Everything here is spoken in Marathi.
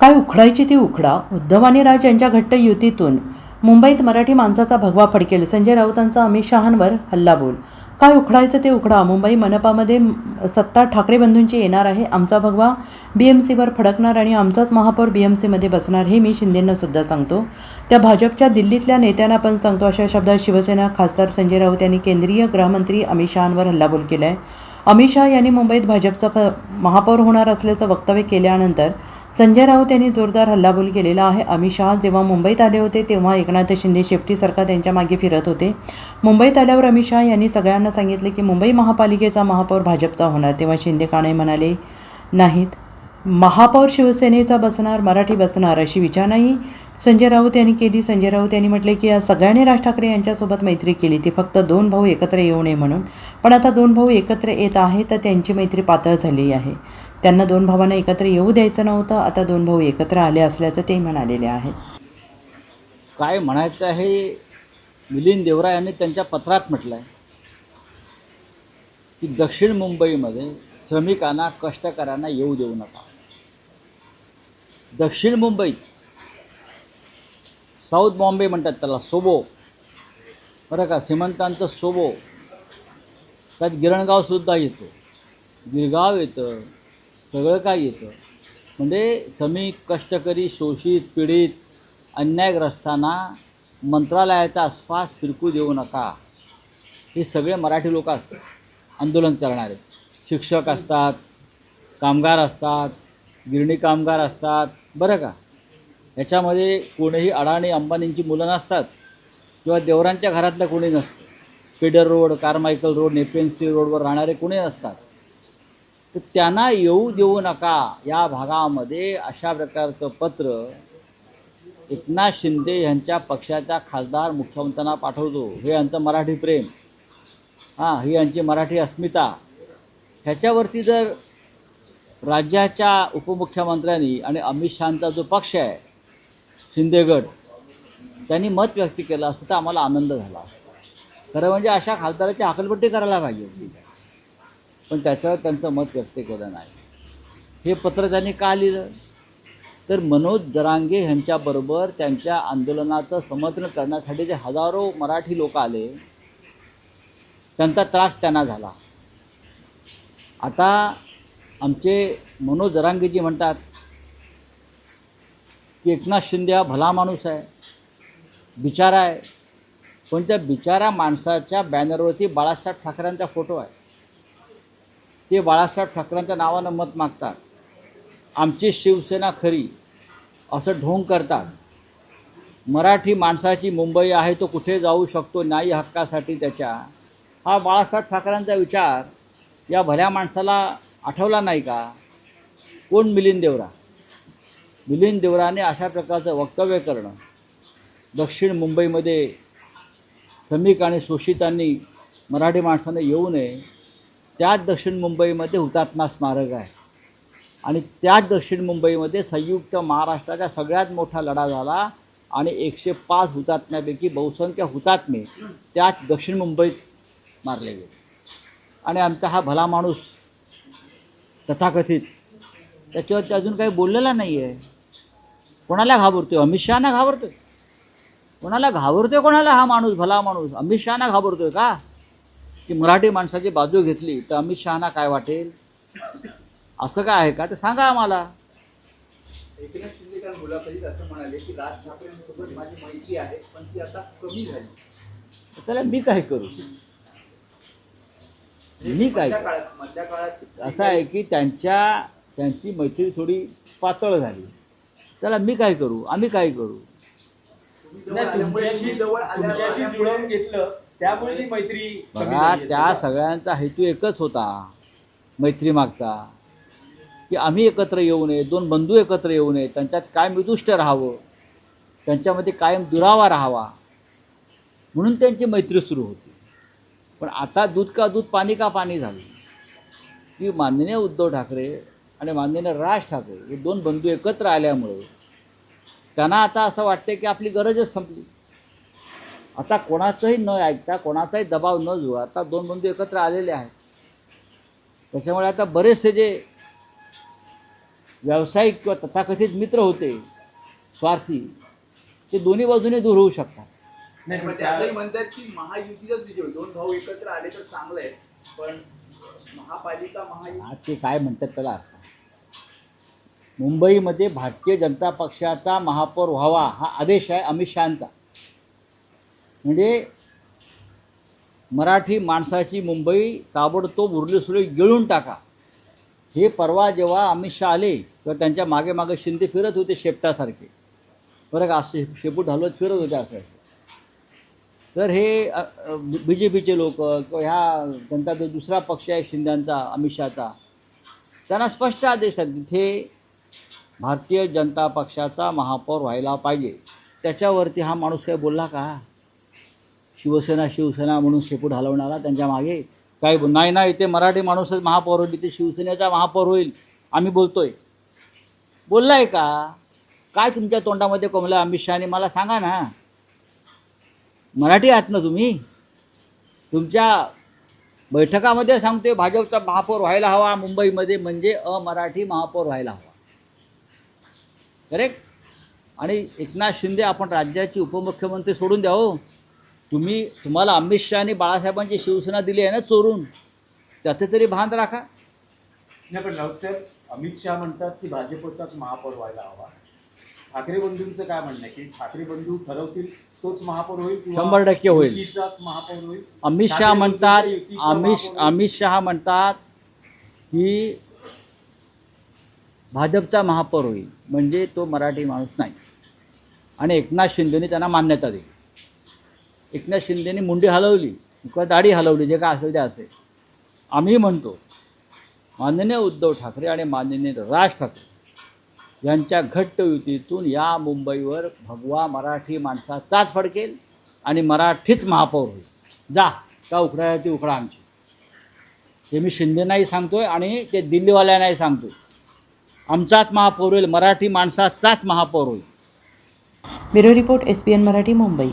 काय उखडायची ती उखडा? उद्धव आणि राज यांच्या घट्ट युतीतून मुंबईत मराठी माणसाचा भगवा फडकेल संजय राऊतांचा अमित शहांवर हल्लाबोल काय उखडायचं ते उखडा? मुंबई मनपामध्ये सत्ता ठाकरे बंधूंची येणार आहे आमचा भगवा बी एम सीवर फडकणार आणि आमचाच महापौर बी एम सीमध्ये बसणार हे मी शिंदेंना सुद्धा सांगतो. त्या भाजपच्या दिल्लीतल्या नेत्यांना पण सांगतो अशा शब्दात शिवसेना खासदार संजय राऊत यांनी केंद्रीय गृहमंत्री अमित शहांवर हल्लाबोल केला आहे अमित शहा यांनी मुंबईत भाजपचा महापौर होणार असल्याचं वक्तव्य केल्यानंतर संजय राऊत यांनी जोरदार हल्लाबोल केलेला आहे. अमित शहा जेव्हा मुंबईत आले होते तेव्हा एकनाथ शिंदे शेपटीसारखा त्यांच्या मागे फिरत होते. मुंबईत आल्यावर अमित शहा यांनी सगळ्यांना सांगितले की मुंबई महापालिकेचा महापौर भाजपचा होणार. तेव्हा शिंदे काणे म्हणाले नाहीत. महापौर शिवसेनेचा बसणार मराठी बसणार अशी विचारणाही संजय राऊत यांनी केली. संजय राऊत यांनी म्हटले की या सगळ्यांनी राज ठाकरे यांच्यासोबत मैत्री केली. ती फक्त दोन भाऊ एकत्र येऊ नये म्हणून. पण आता दोन भाऊ एकत्र येत आहे तर त्यांची मैत्री पातळ झाली आहे. त्यांना दोन भावांना एकत्र येऊ द्यायचं नव्हतं. आता दोन भाऊ एकत्र आले असल्याचं ते म्हणालेले आहेत. काय म्हणायचं आहे मिलिंद देवरा यांनी त्यांच्या पत्रात म्हटलं आहे की दक्षिण मुंबईमध्ये श्रमिकांना कष्टकऱ्यांना येऊ देऊ नका. दक्षिण मुंबईत साऊथ बॉम्बे म्हणतात त्याला सोबो. बरं का श्रीमंतांचं सोबो. त्यात गिरणगावसुद्धा येतो. गिरगाव येतं. सगळं काय येतं. म्हणजे समी कष्टकरी शोषित पीडित अन्यायग्रस्तांना मंत्रालयाचा आसपास फिरकू देऊ नका. हे सगळे मराठी लोक असतात आंदोलन करणारे. शिक्षक असतात कामगार असतात गिरणी कामगार असतात. बरं का? याच्यामध्ये कोणीही अडाणी अंबानींची मुलं नसतात. किंवा देवरांच्या घरातलं कोणी नसतं. Pedder road Carmichael road Nepean sea रोडवर राहणारे कोणी नसतात. तर त्यांना येऊ देऊ नका. या भागामध्ये अशा प्रकारचं पत्र एकनाथ शिंदे यांच्या पक्षाच्या खासदार मुख्यमंत्र्यांना पाठवतो. हे यांचं मराठी प्रेम. हां ही यांची मराठी अस्मिता. ह्याच्यावरती जर राज्याच्या उपमुख्यमंत्र्यांनी आणि अमित शहांचा जो पक्ष आहे शिंदेगड त्यांनी मत व्यक्त केलं असतं तर आम्हाला आनंद झाला असता. खरं म्हणजे अशा खासदाराची हकलपट्टी करायला पाहिजे होती. पण त्याच्यावर त्यांचं मत व्यक्त केलं नाही. हे पत्र त्यांनी का लिहिलं? तर मनोज जरांगे ह्यांच्याबरोबर त्यांच्या आंदोलनाचं समर्थन करण्यासाठी जे हजारो मराठी लोक आले त्यांचा त्रास त्यांना झाला. आता आमचे मनोज जरांगेजी म्हणतात की एकनाथ शिंदे हा भला माणूस आहे बिचारा आहे. पण त्या बिचारा माणसाच्या बॅनरवरती बाळासाहेब ठाकरेंचा फोटो आहे. ते बाळासाहेब ठाकरेंच्या नावानं मत मागतात. आमची शिवसेना खरी असं ढोंग करतात. मराठी माणसाची मुंबई आहे तो कुठे जाऊ शकतो न्यायी हक्कासाठी त्याच्या. हा बाळासाहेब ठाकरेंचा विचार या भल्या माणसाला आठवला नाही का? कोण मिलिंद देवरा? मिलिंद देवराने अशा प्रकारचं वक्तव्य करणं. दक्षिण मुंबईमध्ये समीक आणि शोषितांनी मराठी माणसाने येऊ नये त्याच दक्षिण मुंबईमध्ये हुतात्मा स्मारक आहे. आणि त्याच दक्षिण मुंबईमध्ये संयुक्त महाराष्ट्राचा सगळ्यात मोठा लढा झाला आणि एकशे पाच हुतात्म्यापैकी बहुसंख्य हुतात्मे त्याच दक्षिण मुंबईत मारले गेले. आणि आमचा हा भला माणूस तथाकथित त्याच्यावरती अजून काही बोललेला नाही आहे कोणाला घाबरतोय? अमित शहाना घाबरतोय? कोणाला घाबरतोय कोणाला हा माणूस भला माणूस? अमित शहाना घाबरतोय का? की मराठी माणसाची बाजू घेतली तर अमित शहाना काय वाटेल? असं काय आहे का? ते सांगा आम्हाला. एकनाथ शिंदे काल मुलाखतीत असं म्हणाले की राज ठाकरेंसोबत माझी मैत्री आहे पण ती आता कमी झाली. तर त्याला मी काय करू? मी काय असं आहे की त्यांच्या त्यांची मैत्री थोडी पातळ झाली. त्याला मी काय करू? आम्ही काय करू? तुमच्याशी जवळ तुमच्याशी जुळवून घेतलं. त्यामुळे ती मैत्री कमी बघा झाली असेल. त्या सगळ्यांचा हेतू एकच होता मैत्री मागचा की आम्ही एकत्र येऊ नये दोन बंधू एकत्र येऊ नये त्यांच्यात कायम विदुष्ट राहावं त्यांच्यामध्ये कायम दुरावा राहावा. म्हणून त्यांची मैत्री सुरू होती. पण आता दूध का दूध पाणी का पाणी झालं? की माननीय उद्धव ठाकरे आणि माननीय राज ठाकरे हे दोन बंधू एकत्र आल्यामुळे त्यांना आता असं वाटतं की आपली गरजच संपली. आता कोणाचंही न ऐकता कोणाचाही दबाव न जुळा आता दोन बंधू एकत्र आलेले आहेत. त्याच्यामुळे आता बरेचसे जे व्यावसायिक किंवा तथाकथित मित्र होते स्वार्थी ते दोन्ही बाजूने दूर होऊ शकतात. नाही पण म्हणतात की महायुतीचाच विजय होईल. दोन भाऊ एकत्र आले तर चांगलं आहे पण महापालिका महायुती ते काय म्हणतात त्याला मुंबईमध्ये भारतीय जनता पक्षाचा महापौर व्हावा हा आदेश आहे अमित शहांचा. म्हणजे मराठी माणसाची मुंबई ताबडतोब उरली गिळून टाका. हे परवा जेव्हा अमित शहा आले तेव्हा त्यांच्या मागे मागे शिंदे फिरत होते शेपटासारखे. बरं का असे शेपूट हलवत फिरत होते असं. तर हे बी जे पीचे लोक किंवा ह्या त्यांचा जो दुसरा पक्ष आहे शिंद्यांचा अमित शहाचा त्यांना स्पष्ट आदेश आहेत तिथे भारतीय जनता पक्षाचा महापौर व्हायला पाहिजे. त्याच्यावरती हा माणूस काय बोलला का? शिवसेना शिवसेना म्हणून शेपूट हलवणारा त्यांच्या मागे काय नाही नाही ते मराठी माणूसच महापौर होईल ते शिवसेनेचा महापौर होईल आम्ही बोलतोय. बोललाय का? काय तुमच्या तोंडामध्ये कोंबलं अमित शहाने? मला सांगा ना. मराठी आहात ना तुम्ही? तुमच्या बैठकामध्ये सांगतोय भाजपचा महापौर व्हायला हवा मुंबईमध्ये म्हणजे अमराठी महापौर व्हायला हवा. करेक्ट आणि एकनाथ शिंदे आपण राज्याचे उपमुख्यमंत्री सोडून द्या हो. तुम्ही तुम्हाला अमित शहानी बाळासाहेबांची शिवसेना दिली आहे ना चोरून त्याचे तरी भान राखा. नाही पण राऊत साहेब अमित शहा म्हणतात की भाजपचाच महापौर व्हायला हवा. ठाकरे बंधूंचं काय म्हणणं आहे? की ठाकरे बंधू ठरवतील तोच महापौर होईल किंवा शंभर टक्के होईल. युतीचाच महापौर होईल? अमित शहा ठाकरे म्हणतात युतीचा अमित महापौर होईल. अमित शहा म्हणतात की भाजपचा महापौर होईल म्हणजे तो मराठी माणूस नाही. आणि एकनाथ शिंदेने त्यांना मान्यता दिली. एकनाथ शिंदेने मुंडी हलवली किंवा दाढी हलवली जे काय असेल ते असेल आम्ही म्हणतो माननीय उद्धव ठाकरे आणि माननीय राज ठाकरे यांच्या घट्ट युतीतून या मुंबईवर भगवा मराठी माणसाचाच फडकेल आणि मराठीच महापौर होईल. जा का उकडा ती उकडा आमची. ते मी शिंदेनाही सांगतोय आणि ते दिल्लीवाल्यांनाही सांगतोय. आमचाच महापौर होईल मराठी माणसाचाच महापौर होईल. Bureau report S P N Marathi Mumbai.